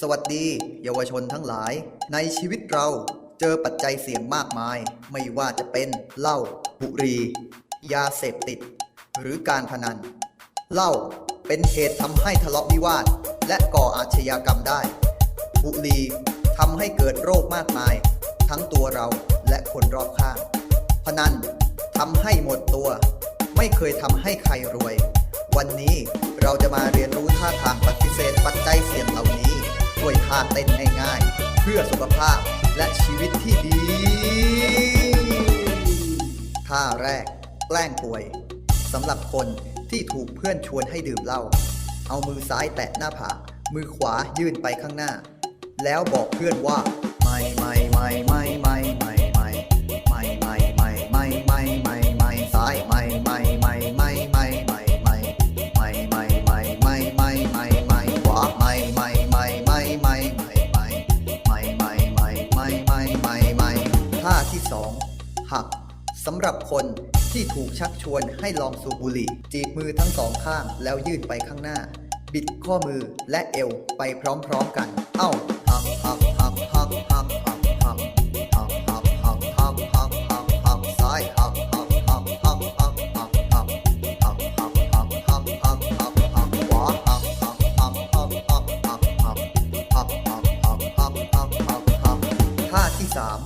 สวัสดี เยาวชนทั้งหลาย ในชีวิตเราเจอปัจจัยเสี่ยงมากมาย ไม่ว่าจะเป็นเหล้าบุหรี่ยาเสพติด หรือการพนันเหล้าเป็นเหตุทำให้ทะเลาะวิวาท และก่ออาชญากรรมได้ บุหรี่ทำให้เกิดโรคมากมาย ทั้งตัวเราและคนรอบข้าง พนันทำให้หมดตัว ไม่เคยทำให้ใครรวย วันนี้เราจะมาเรียนรู้ท่าทางปฏิเสธปัจจัยเสี่ยงเหล่านี้ ด้วยท่าเต้นง่ายๆ เพื่อสุขภาพและชีวิตที่ดี ท่าแรก แกล้งป่วยสำหรับคนที่ถูกเพื่อนชวนให้ดื่มเหล้าเอามือซ้ายแตะหน้าผากมือขวายื่นไปข้างหน้า แล้วบอกเพื่อนว่า 2. หักสำหรับคนที่ถูกชักชวนให้ลองสูบบุหรี่ จีบมือทั้งสองข้างแล้วยื่นไปข้างหน้า บิดข้อมือและเอวไปพร้อมๆกัน เอ้าหักหักหักหักหักหักหักหักหักหักหักหักหักหักซ้ายหักหักหักหักหักหักหักหักหักหักหักหักหักหักขวาหักหักหักหักหักหักหักหักหักหักหักหักหักท่าที่สาม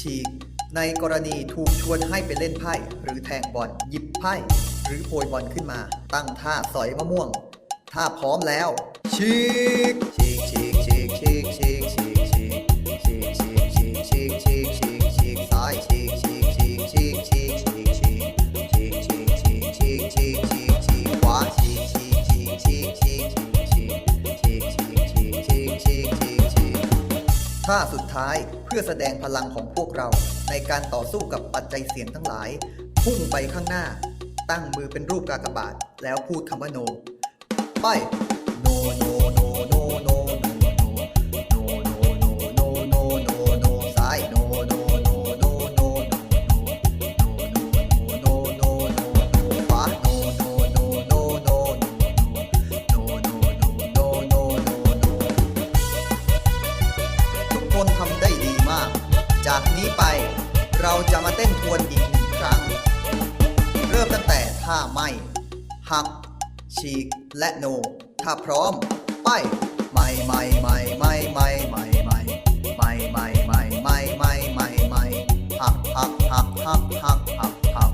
ฉีก ในกรณีถูกชวนให้ไปเล่นไพ่หรือแทงบอลหยิบไพ่หรือโพยบอลขึ้นมา ตั้งท่าสอยมะม่วง ถ้าพร้อมแล้วชีกชีกชีกชีกชีกชีก ท่าสุดท้ายเพื่อแสดงพลังของพวกเรา ในการต่อสู้กับปัจจัยเสี่ยงทั้งหลาย พุ่งไปข้างหน้า ตั้งมือเป็นรูปกากบาท แล้วพูดคำว่าโน ไป โนโน นทำได้ดีมาก จากนี้ไปเราจะมาเต้นทวนอีกหนึ่งครั้ง เริ่มตั้งแต่ท่าไม่ หัก ฉีก และโน ถ้าพร้อม ไป ไม่ไม่ไม่ไม่ไม่ไม่ไม่ไม่ไม่ไม่ไม่ไม่ไม่ไม่หักหักหักหักหักหักหัก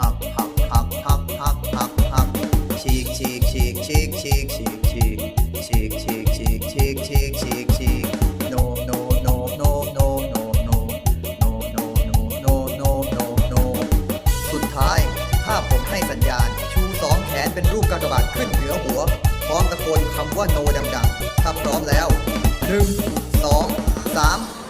หักหักหักหักหักหักหักฉีกฉีกฉีกฉีกฉีกฉีกฉีก เป็นรูปกากบาทขึ้นเหนือหัว พร้อมตะโกนคำว่าโนดังๆถ้าพร้อมแล้ว 1 2 3